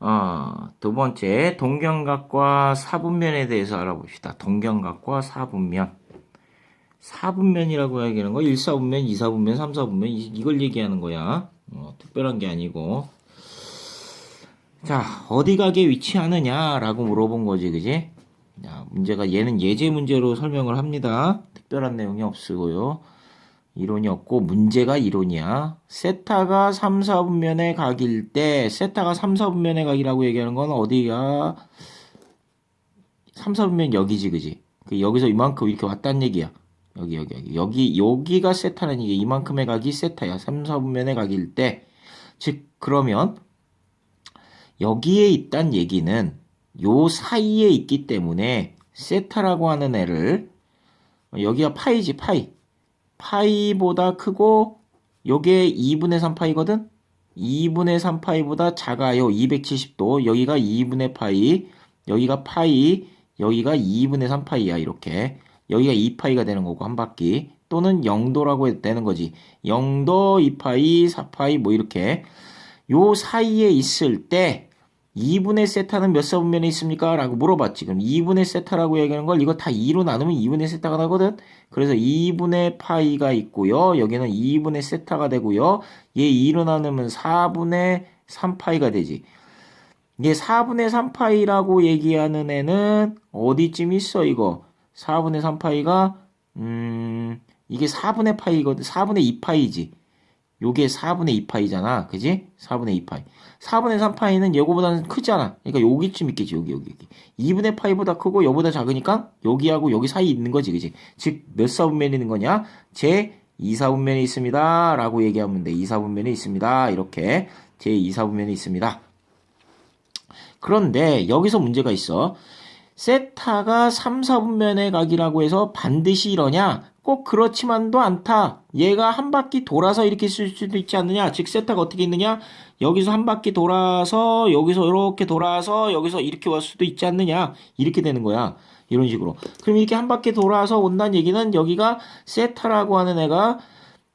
어, 두 번째, 동경각과 사분면에 대해서 알아봅시다. 동경각과 사분면. 사분면이라고 얘기하는 거 1사분면, 2사분면, 3사분면 이- 이걸 얘기하는 거야. 어, 특별한 게 아니고. 자, 어디 각에 위치하느냐라고 물어본 거지, 그지? 자, 문제가 얘는 예제 문제로 설명을 합니다. 특별한 내용이 없고요. 이론이 없고 문제가 이론이야. 세타가 3, 4분면의 각일 때 세타가 3, 4분면의 각이라고 얘기하는 건 어디가 3, 4분면 여기지 그지? 그 여기서 이만큼 이렇게 왔다는 얘기야. 여기 여기 여기 여기 여기가 세타는 이게 이만큼의 각이 세타야. 3, 4분면의 각일 때. 즉 그러면 여기에 있단 얘기는 요 사이에 있기 때문에 세타라고 하는 애를 여기가 파이지 파이. 파이보다 크고 요게 2분의 3파이거든? 2분의 3파이보다 작아요. 270도. 여기가 2분의 파이, 여기가 파이, 여기가 2분의 3파이야. 이렇게. 여기가 2파이가 되는 거고 한 바퀴. 또는 0도라고 해도 되는 거지. 0도, 2파이, 4파이 뭐 이렇게. 요 사이에 있을 때 2분의 세타는 몇 사분면에 있습니까? 라고 물어봤지. 그럼 2분의 세타라고 얘기하는 걸 이거 다 2로 나누면 2분의 세타가 나거든? 그래서 2분의 파이가 있고요. 여기는 2분의 세타가 되고요. 얘 2로 나누면 4분의 3파이가 되지. 이게 4분의 3파이라고 얘기하는 애는 어디쯤 있어, 이거? 4분의 3파이가, 음, 이게 4분의 파이거든. 4분의 2파이지. 요게 4분의 2파이잖아. 그지? 4분의 2파이. 4분의 3파이는 요거보다는 크잖아. 그러니까 여기쯤 있겠지. 여기, 여기, 여기. 2분의 파이보다 크고 요보다 작으니까 여기하고 여기 사이에 있는 거지. 그지? 즉, 몇 사분면이 있는 거냐? 제 2사분면이 있습니다. 라고 얘기하면 돼. 2사분면이 있습니다. 이렇게. 제 2사분면이 있습니다. 그런데 여기서 문제가 있어. 세타가 3, 4분면의 각이라고 해서 반드시 이러냐? 꼭 그렇지만도 않다. 얘가 한 바퀴 돌아서 이렇게 쓸 수도 있지 않느냐? 즉 세타가 어떻게 있느냐? 여기서 한 바퀴 돌아서 여기서 이렇게 돌아서 여기서 이렇게 왔을 수도 있지 않느냐? 이렇게 되는 거야. 이런 식으로. 그럼 이렇게 한 바퀴 돌아서 온다는 얘기는 여기가 세타라고 하는 애가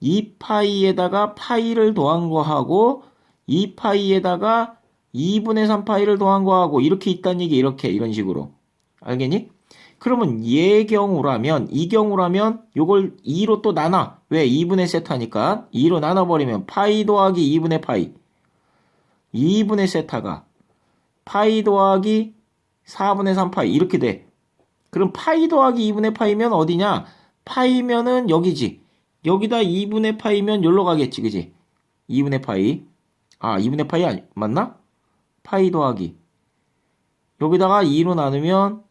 2파이에다가 파이를 더한 거하고 2파이에다가 2분의 3파이를 더한 거하고 이렇게 있다는 얘기 이렇게 이런 식으로. 알겠니? 그러면 얘 경우라면 이 경우라면 요걸 2로 또 나눠. 왜? 2분의 세타니까 2로 나눠버리면 파이 더하기 2분의 파이 2분의 세타가 파이 더하기 4분의 3 파이 이렇게 돼. 그럼 파이 더하기 2분의 파이면 어디냐? 파이면은 여기지. 여기다 2분의 파이면 여기로 가겠지. 그지? 2분의 파이. 아, 2분의 파이 아니, 맞나? 파이 더하기. 여기다가 2로 나누면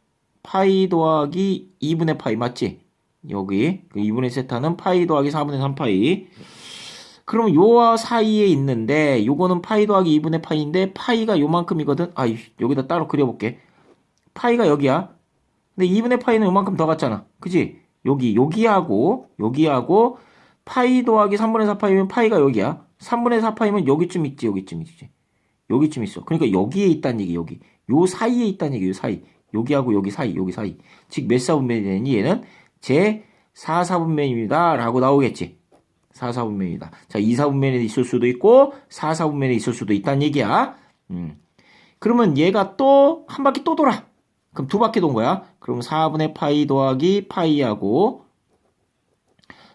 파이 더하기 2분의 파이 맞지? 여기 그 2분의 세타는 파이 더하기 4분의 3파이. 그럼 요와 사이에 있는데 요거는 파이 더하기 2분의 파이인데 파이가 요만큼이거든? 아 여기다 따로 그려볼게. 파이가 여기야. 근데 2분의 파이는 요만큼 더 갔잖아. 그지? 여기 여기하고 여기하고 파이 더하기 3분의 4파이면 파이가 여기야. 3분의 4파이면 여기쯤 있지 여기쯤 있지. 여기쯤 있어. 그러니까 여기에 있다는 얘기 여기. 요 사이에 있다는 얘기 요 사이 여기하고 여기 사이, 여기 사이. 즉, 몇 사분면이 되니? 얘는 제 4사분면입니다. 라고 나오겠지. 4사분면이다. 자, 2사분면에 있을 수도 있고, 4사분면에 있을 수도 있다는 얘기야. 음. 그러면 얘가 또, 한 바퀴 또 돌아. 그럼 두 바퀴 돈 거야. 그럼 4분의 파이 더하기 파이하고,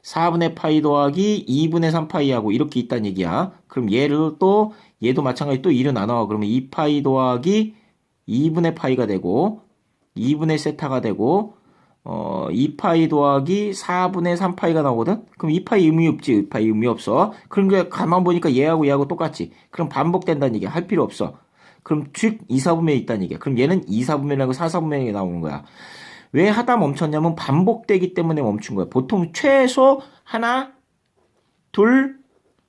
4분의 파이 더하기 2분의 3 파이하고 이렇게 있다는 얘기야. 그럼 얘를 또, 얘도 마찬가지 또 2를 나눠. 그러면 2파이 더하기 2분의 파이가 되고 2분의 세타가 되고 어 2파이 더하기 4분의 3파이가 나오거든? 그럼 2파이 의미 없지. 2파이 의미 없어. 그런 게 가만 보니까 얘하고 얘하고 똑같지. 그럼 반복된다는 얘기야. 할 필요 없어. 그럼 즉 2사분면이 있다는 얘기야. 그럼 얘는 2사분면이라고 4사분면이 나오는 거야. 왜 하다 멈췄냐면 반복되기 때문에 멈춘 거야. 보통 최소 하나, 둘,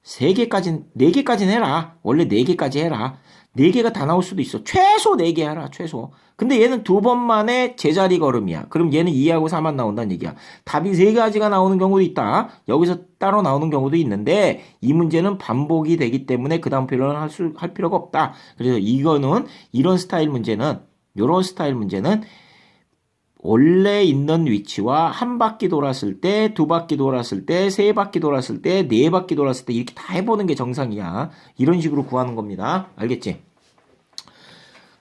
세 개까지, 네 개까지는 해라. 원래 네 개까지 해라. 네 개가 다 나올 수도 있어. 최소 네 개 하라, 최소. 근데 얘는 두 번만에 제자리 걸음이야. 그럼 얘는 2하고 4만 나온다는 얘기야. 답이 세 가지가 나오는 경우도 있다. 여기서 따로 나오는 경우도 있는데, 이 문제는 반복이 되기 때문에 그 다음 표현을 할, 수, 할 필요가 없다. 그래서 이거는, 이런 스타일 문제는, 요런 스타일 문제는, 원래 있는 위치와 한 바퀴 돌았을 때, 두 바퀴 돌았을 때, 세 바퀴 돌았을 때, 네 바퀴 돌았을 때 이렇게 다 해보는 게 정상이야. 이런 식으로 구하는 겁니다. 알겠지?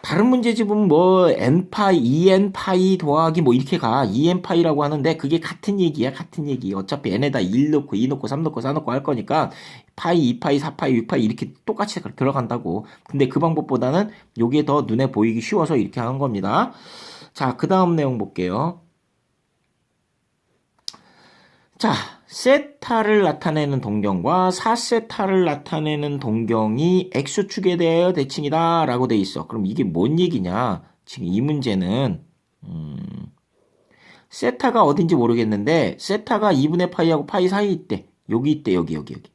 다른 문제집은 뭐 n파이, 2n 파이 더하기 뭐 이렇게 가. 2n 파이라고 하는데 그게 같은 얘기야. 같은 얘기. 어차피 n에다 1 넣고 2 넣고 3 넣고 4 넣고 할 거니까 파이, 2파이, 4파이, 6파이 이렇게 똑같이 들어간다고. 근데 그 방법보다는 요게 더 눈에 보이기 쉬워서 이렇게 하는 겁니다. 자, 그 다음 내용 볼게요. 자, 세타를 나타내는 동경과 4세타를 나타내는 동경이 x축에 대하여 대칭이다 라고 돼 있어. 그럼 이게 뭔 얘기냐? 지금 이 문제는 음, 세타가 어딘지 모르겠는데 세타가 2분의 파이하고 파이 사이에 있대. 여기 있대. 여기 여기 여기.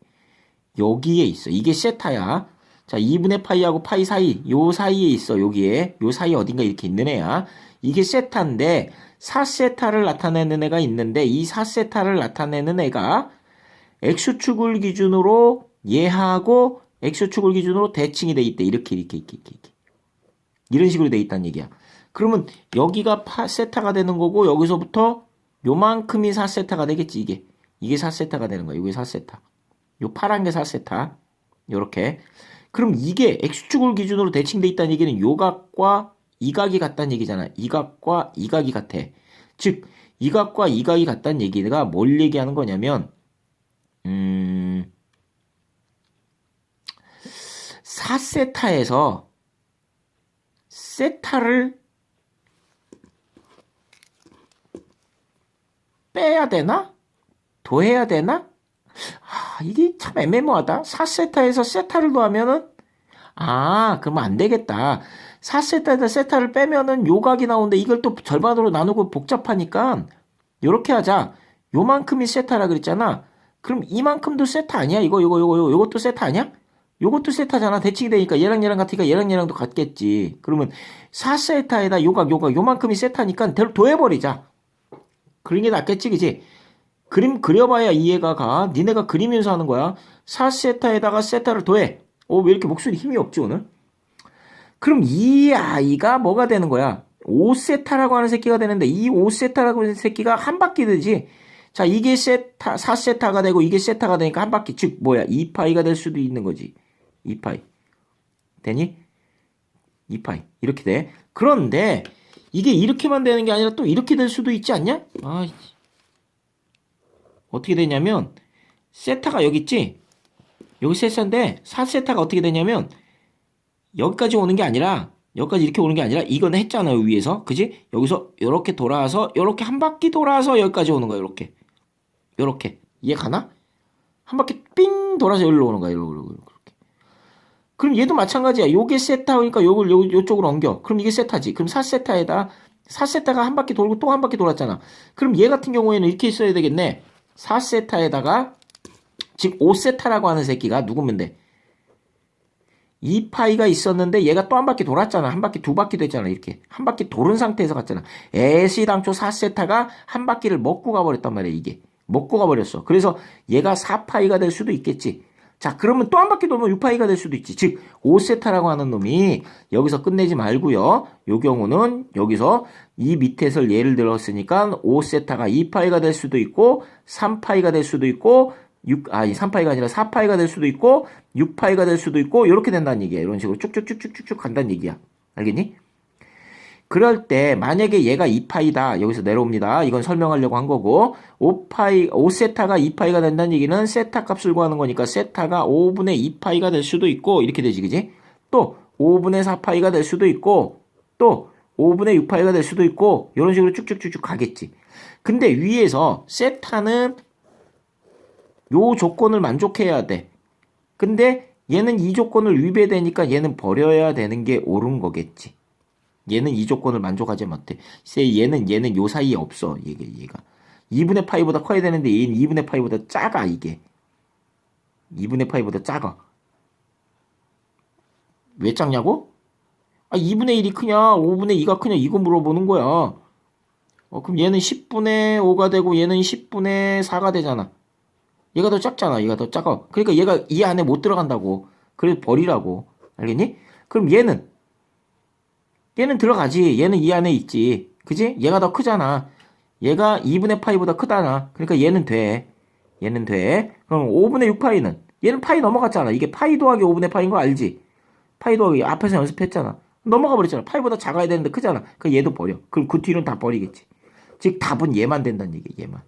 여기에 있어. 이게 세타야. 자, 2분의 파이하고 파이 사이, 요 사이에 있어, 여기에. 요 사이에 어딘가 이렇게 있는 애야. 이게 세타인데, 4세타를 나타내는 애가 있는데, 이 4세타를 나타내는 애가 X축을 기준으로 얘하고 X축을 기준으로 대칭이 돼 있대. 이렇게, 이렇게, 이렇게, 이렇게. 이런 식으로 돼 있다는 얘기야. 그러면 여기가 파, 세타가 되는 거고, 여기서부터 요만큼이 4세타가 되겠지, 이게. 이게 4세타가 되는 거야. 이게 4세타. 요 파란 게 4세타. 요렇게. 그럼 이게 x축을 기준으로 대칭돼 있다는 얘기는 요 각과 이 각이 같다는 얘기잖아. 이 각과 이 각이 같아. 즉, 이 각과 이 각이 같다는 얘기가 뭘 얘기하는 거냐면, 음, 4세타에서 세타를 빼야 되나? 더해야 되나? 아, 이게 참 애매모하다. 4세타에서 세타를 더하면은, 아, 그러면 안 되겠다. 4세타에서 세타를 빼면은 요각이 나오는데 이걸 또 절반으로 나누고 복잡하니까, 요렇게 하자. 요만큼이 세타라 그랬잖아. 그럼 이만큼도 세타 아니야? 이거, 이거, 이거, 요것도 세타 아니야? 요것도 세타잖아. 대칭이 되니까 얘랑 얘랑 같으니까 얘랑 얘랑도 같겠지. 그러면 4세타에다 요각, 요각, 요만큼이 세타니까 더해버리자. 그런 게 낫겠지, 그지? 그림 그려봐야 이해가 가. 니네가 그리면서 하는 거야. 4세타에다가 세타를 더해. 어, 왜 이렇게 목소리 힘이 없지, 오늘? 그럼 이 아이가 뭐가 되는 거야? 5세타라고 하는 새끼가 되는데, 이 5세타라고 하는 새끼가 한 바퀴 되지. 자, 이게 세타, 4세타가 되고, 이게 세타가 되니까 한 바퀴. 즉, 뭐야? 2파이가 될 수도 있는 거지. 2파이. 되니? 2파이. 이렇게 돼. 그런데, 이게 이렇게만 되는 게 아니라 또 이렇게 될 수도 있지 않냐? 아, 어떻게 되냐면 세타가 여기 있지? 여기 세타인데 4세타가 어떻게 되냐면 여기까지 오는 게 아니라 여기까지 이렇게 오는 게 아니라 이거는 했잖아요 위에서. 그지? 여기서 이렇게 돌아와서 이렇게 한 바퀴 돌아서 여기까지 오는 거야 이렇게. 이렇게. 이해 가나? 한 바퀴 삥 돌아서 여기로 오는 거야 이렇게 이렇게. 그럼 얘도 마찬가지야. 요게 세타니까 요걸 요, 요쪽으로 옮겨. 그럼 이게 세타지. 그럼 4세타에다 4세타가 한 바퀴 돌고 또 한 바퀴 돌았잖아. 그럼 얘 같은 경우에는 이렇게 있어야 되겠네. 4세타에다가 즉 5세타라고 하는 새끼가 누구면 돼? 2파이가 있었는데 얘가 또 한 바퀴 돌았잖아. 한 바퀴 두 바퀴 됐잖아. 이렇게. 한 바퀴 도른 상태에서 갔잖아. 애시당초 4세타가 한 바퀴를 먹고 가버렸단 말이야. 이게. 먹고 가버렸어. 그래서 얘가 4파이가 될 수도 있겠지. 자, 그러면 또 한 바퀴 돌면 6파이가 될 수도 있지. 즉, 5세타라고 하는 놈이 여기서 끝내지 말고요. 요 경우는 여기서 이 밑에서 예를 들었으니까 5세타가 2파이가 될 수도 있고 3파이가 될 수도 있고 6 아니 3파이가 아니라 4파이가 될 수도 있고 6파이가 될 수도 있고 이렇게 된다는 얘기야. 이런 식으로 쭉쭉쭉쭉쭉 간다는 얘기야. 알겠니? 그럴 때 만약에 얘가 2파이다. 여기서 내려옵니다. 이건 설명하려고 한 거고 5파이 5세타가 2파이가 된다는 얘기는 세타 값을 구하는 거니까 세타가 5분의 2파이가 될 수도 있고 이렇게 되지 그지? 또 5분의 4파이가 될 수도 있고 또 5분의 6파이가 될 수도 있고 이런 식으로 쭉쭉쭉쭉 가겠지. 근데 위에서 세타는 요 조건을 만족해야 돼. 근데 얘는 이 조건을 위배되니까 얘는 버려야 되는 게 옳은 거겠지. 얘는 이 조건을 만족하지 못해. 얘는 얘는 요 사이에 없어. 얘가 얘가 2분의 파이보다 커야 되는데 얘는 2분의 파이보다 작아 이게. 2분의 파이보다 작아. 왜 작냐고? 아 2분의 1이 크냐 5분의 2가 크냐 이거 물어보는 거야. 어, 그럼 얘는 10분의 5가 되고 얘는 10분의 4가 되잖아. 얘가 더 작잖아. 얘가 더 작아. 그러니까 얘가 이 안에 못 들어간다고. 그래서 버리라고. 알겠니? 그럼 얘는 얘는 들어가지. 얘는 이 안에 있지. 그지? 얘가 더 크잖아. 얘가 2분의 파이보다 크다나. 그러니까 얘는 돼. 얘는 돼. 그럼 5분의 6파이는 얘는 파이 넘어갔잖아. 이게 파이 더하기 5분의 파이인 거 알지? 파이 더하기 앞에서 연습했잖아. 넘어가 버렸잖아. 파이보다 작아야 되는데 크잖아. 그 얘도 버려. 그럼 그 뒤는 다 버리겠지. 즉 답은 얘만 된다는 얘기야. 얘만.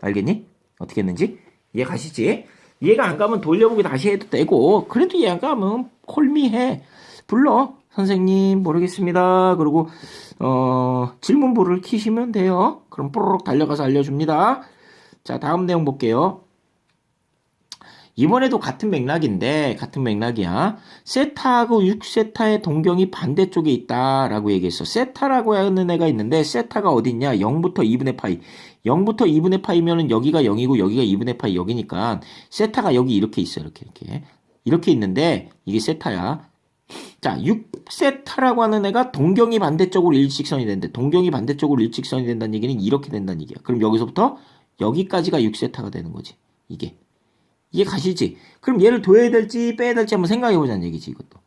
알겠니? 어떻게 했는지? 이해 가시지? 이해가 안 가면 돌려보기 다시 해도 되고 그래도 이해 안 가면 콜미해. 불러. 선생님 모르겠습니다. 그리고 어, 질문부를 키시면 돼요. 그럼 뽀로록 달려가서 알려줍니다. 자 다음 내용 볼게요. 이번에도 같은 맥락인데 같은 맥락이야. 세타하고 6세타의 동경이 반대쪽에 있다라고 얘기했어. 세타라고 하는 애가 있는데 세타가 어디 있냐? 0부터 2분의 파이. 0부터 2분의 파이면은 여기가 0이고 여기가 2분의 파이 여기니까 세타가 여기 이렇게 있어. 이렇게 이렇게. 이렇게 있는데 이게 세타야. 자, 6세타라고 하는 애가 동경이 반대쪽으로 일직선이 되는데 동경이 반대쪽으로 일직선이 된다는 얘기는 이렇게 된다는 얘기야. 그럼 여기서부터 여기까지가 6세타가 되는 거지. 이게. 이해 가시지? 그럼 얘를 둬야 될지 빼야 될지 한번 생각해 보자는 얘기지 이것도.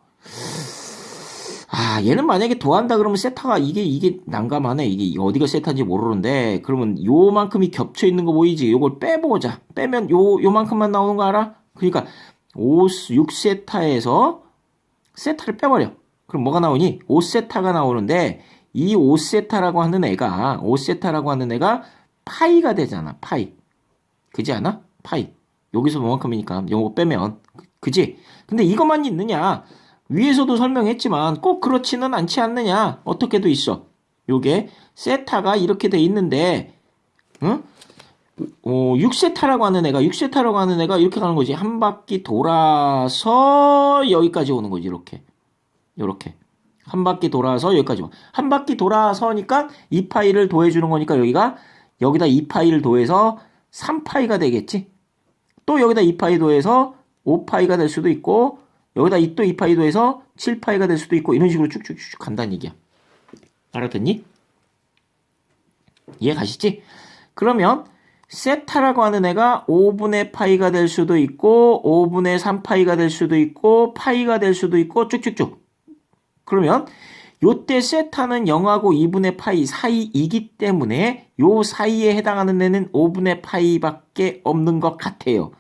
아 얘는 만약에 도한다 그러면 세타가 이게 이게 난감하네 이게 어디가 세타인지 모르는데 그러면 요만큼이 겹쳐 있는 거 보이지? 요걸 빼보자. 빼면 요 요만큼만 나오는 거 알아? 그러니까 5 6세타에서 세타를 빼버려. 그럼 뭐가 나오니? 5세타가 나오는데 이 5세타라고 하는 애가 5세타라고 하는 애가 파이가 되잖아. 파이. 그지 않아? 파이. 여기서 뭐만큼이니까 요거 빼면 그지? 근데 이것만 있느냐? 위에서도 설명했지만 꼭 그렇지는 않지 않느냐? 어떻게도 있어. 요게 세타가 이렇게 돼 있는데 응? 어, 6세타라고 하는 애가 6세타라고 하는 애가 이렇게 가는 거지. 한 바퀴 돌아서 여기까지 오는 거지. 이렇게. 요렇게. 한 바퀴 돌아서 여기까지 와. 한 바퀴 돌아서니까 2파이를 더해 주는 거니까 여기가 여기다 2파이를 더해서 3파이가 되겠지. 또 여기다 2파이 더해서 5파이가 될 수도 있고 여기다 또 2파이 더해서 7파이가 될 수도 있고 이런 식으로 쭉쭉쭉 간다는 얘기야. 알아듣니? 이해 가시지? 그러면 세타라고 하는 애가 5분의 파이가 될 수도 있고 5분의 3파이가 될 수도 있고 파이가 될 수도 있고 쭉쭉쭉. 그러면 요때 세타는 0하고 2분의 파이 사이이기 때문에 요 사이에 해당하는 애는 5분의 파이밖에 없는 것 같아요.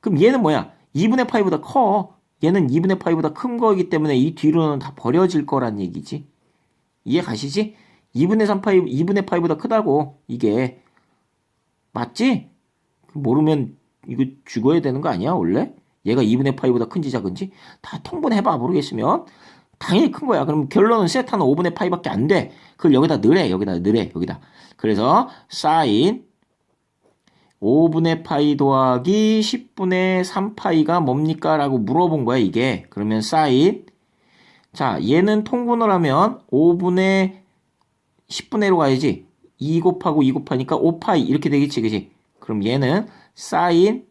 그럼 얘는 뭐야? 2분의 파이보다 커. 얘는 2분의 파이보다 큰 거이기 때문에 이 뒤로는 다 버려질 거란 얘기지. 이해 가시지? 2분의 3 파이, 2분의 파이보다 크다고. 이게. 맞지? 모르면 이거 죽어야 되는 거 아니야, 원래? 얘가 2분의 파이보다 큰지 작은지? 다 통분해봐, 모르겠으면. 당연히 큰 거야. 그럼 결론은 세타는 5분의 파이밖에 안 돼. 그걸 여기다 넣으래. 여기다 넣으래. 여기다. 그래서 사인 5분의 파이 더하기 10분의 3파이가 뭡니까? 라고 물어본 거야, 이게. 그러면 사인 자, 얘는 통분을 하면 5분의 10분의로 가야지. 2 곱하고 2 곱하니까 5파이 이렇게 되겠지, 그지? 그럼 얘는 사인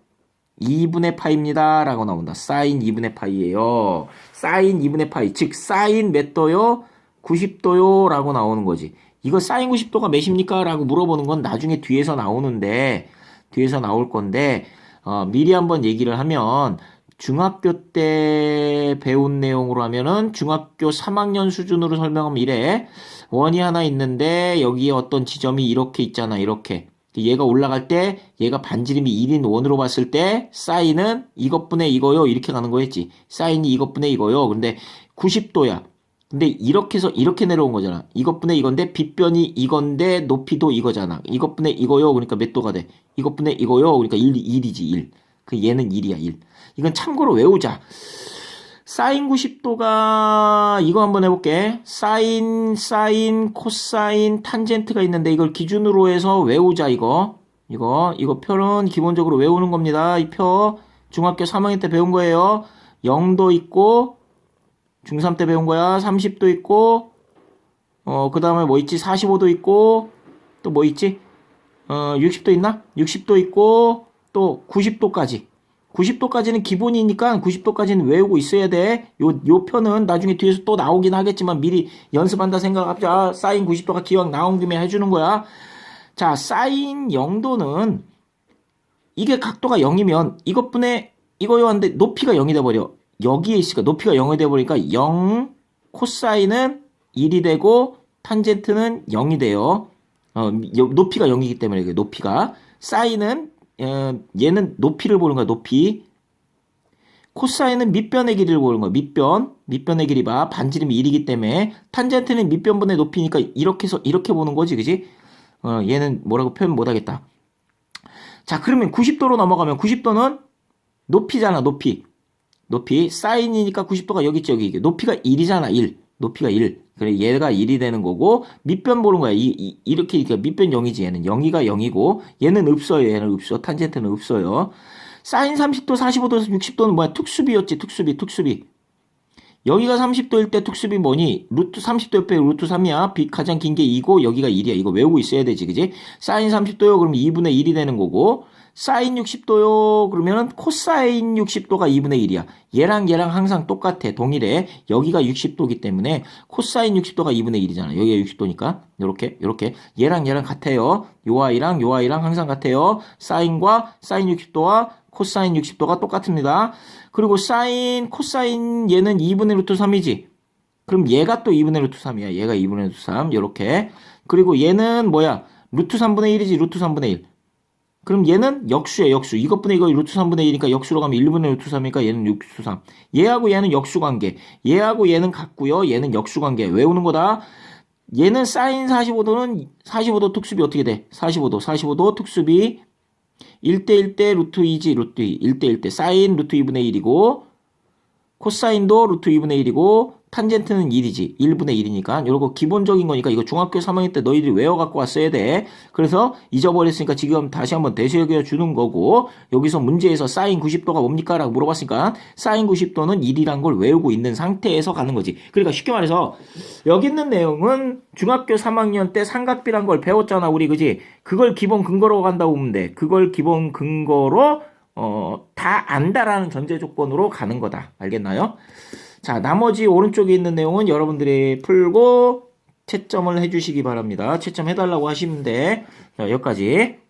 2분의 파입니다. 라고 나온다. 사인 2분의 파이예요. 사인 2분의 파이. 즉 사인 몇 도요? 90도요. 라고 나오는 거지. 이거 사인 90도가 몇입니까? 라고 물어보는 건 나중에 뒤에서 나오는데 뒤에서 나올 건데 어, 미리 한번 얘기를 하면 중학교 때 배운 내용으로 하면은 중학교 3학년 수준으로 설명하면 이래. 원이 하나 있는데 여기에 어떤 지점이 이렇게 있잖아. 이렇게. 얘가 올라갈 때 얘가 반지름이 1인 원으로 봤을 때 사인은 이것분의 이거요. 이렇게 가는 거였지. 사인이 이것분의 이거요. 근데 90도야. 근데 이렇게 해서 이렇게 내려온 거잖아. 이것분의 이건데 빗변이 이건데 높이도 이거잖아. 이것분의 이거요. 그러니까 몇 도가 돼? 이것분의 이거요. 그러니까 1, 1이지 1그 얘는 1이야 1 이건 참고로 외우자 사인 90도가 이거 한번 해볼게. 사인, 사인, 코사인, 탄젠트가 있는데 이걸 기준으로 해서 외우자 이거. 이거 이거 표는 기본적으로 외우는 겁니다. 이 표 중학교 3학년 때 배운 거예요. 0도 있고 중3 때 배운 거야. 30도 있고 어 그다음에 뭐 있지? 45도 있고 또 뭐 있지? 어 60도 있나? 60도 있고 또 90도까지 90도까지는 기본이니까 90도까지는 외우고 있어야 돼. 요, 요 표는 나중에 뒤에서 또 나오긴 하겠지만 미리 연습한다 생각하자. 사인 90도가 기왕 나온 김에 해주는 거야. 자, 사인 0도는 이게 각도가 0이면 이것분의 이거요 한데 높이가 0이 돼버려. 여기에 있으니까 높이가 0이 돼버리니까 0 코사인은 1이 되고 탄젠트는 0이 돼요. 어, 높이가 0이기 때문에 높이가 사인은 어, 얘는 높이를 보는 거야, 높이. 코사인은 밑변의 길이를 보는 거야. 밑변. 밑변의 길이 봐. 반지름이 1이기 때문에 탄젠트는 밑변분의 높이니까 이렇게 해서 이렇게 보는 거지. 그지? 어, 얘는 뭐라고 표현 못 하겠다. 자, 그러면 90도로 넘어가면 90도는 높이잖아. 높이. 높이. 사인이니까 90도가 여기 있지. 여기. 높이가 1이잖아. 1. 높이가 1. 그래 얘가 1이 되는 거고 밑변 보는 거야. 이, 이 이렇게 이렇게 밑변 0이지. 얘는 0이가 0이고 얘는 없어요. 얘는 없어. 탄젠트는 없어요. 사인 30도, 45도, 60도는 뭐야? 특수비였지, 특수비, 특수비. 여기가 30도일 때 특수비 뭐니? 루트 30도 옆에 루트 3이야. 비 가장 긴 게 2고 여기가 1이야. 이거 외우고 있어야 되지, 그지? 사인 30도요. 그러면 2분의 1이 되는 거고 사인 60도요. 그러면은 코사인 60도가 2분의 1이야. 얘랑 얘랑 항상 똑같아. 동일해. 여기가 60도기 때문에 코사인 60도가 2분의 1이잖아. 여기가 60도니까. 요렇게 요렇게 얘랑 얘랑 같아요. 요 아이랑 요 아이랑 항상 같아요. 사인과 사인 60도와 코사인 60도가 똑같습니다. 그리고 사인, 코사인 얘는 2분의 루트 3이지. 그럼 얘가 또 2분의 루트 3이야. 얘가 2분의 루트 3. 요렇게. 그리고 얘는 뭐야? 루트 3분의 1이지. 루트 3분의 1. 그럼 얘는 역수야, 역수. 이것분의 이거 루트 3분의 1이니까 역수로 가면 1분의 루트 3이니까 얘는 역수 3. 얘하고 얘는 역수 관계. 얘하고 얘는 같고요. 얘는 역수 관계. 외우는 거다. 얘는 사인 45도는 45도 특수비 어떻게 돼? 45도, 45도 특수비 1대 1대 루트 2지 루트 2 1대 1대 사인 루트 2분의 1이고 코사인도 루트 2분의 1이고 탄젠트는 1이지 1분의 1이니까 이거 기본적인 거니까 이거 중학교 3학년 때 너희들이 외워갖고 왔어야 돼 그래서 잊어버렸으니까 지금 다시 한번 되새겨 주는 거고 여기서 문제에서 사인 90도가 뭡니까? 라고 물어봤으니까 사인 90도는 1이란 걸 외우고 있는 상태에서 가는 거지 그러니까 쉽게 말해서 여기 있는 내용은 중학교 3학년 때 삼각비란 걸 배웠잖아 우리 그지 그걸 기본 근거로 간다고 보면 돼 그걸 기본 근거로 어, 다 안다라는 전제 조건으로 가는 거다. 알겠나요? 자, 나머지 오른쪽에 있는 내용은 여러분들이 풀고 채점을 해주시기 바랍니다. 채점 해달라고 하시면 돼. 자, 여기까지.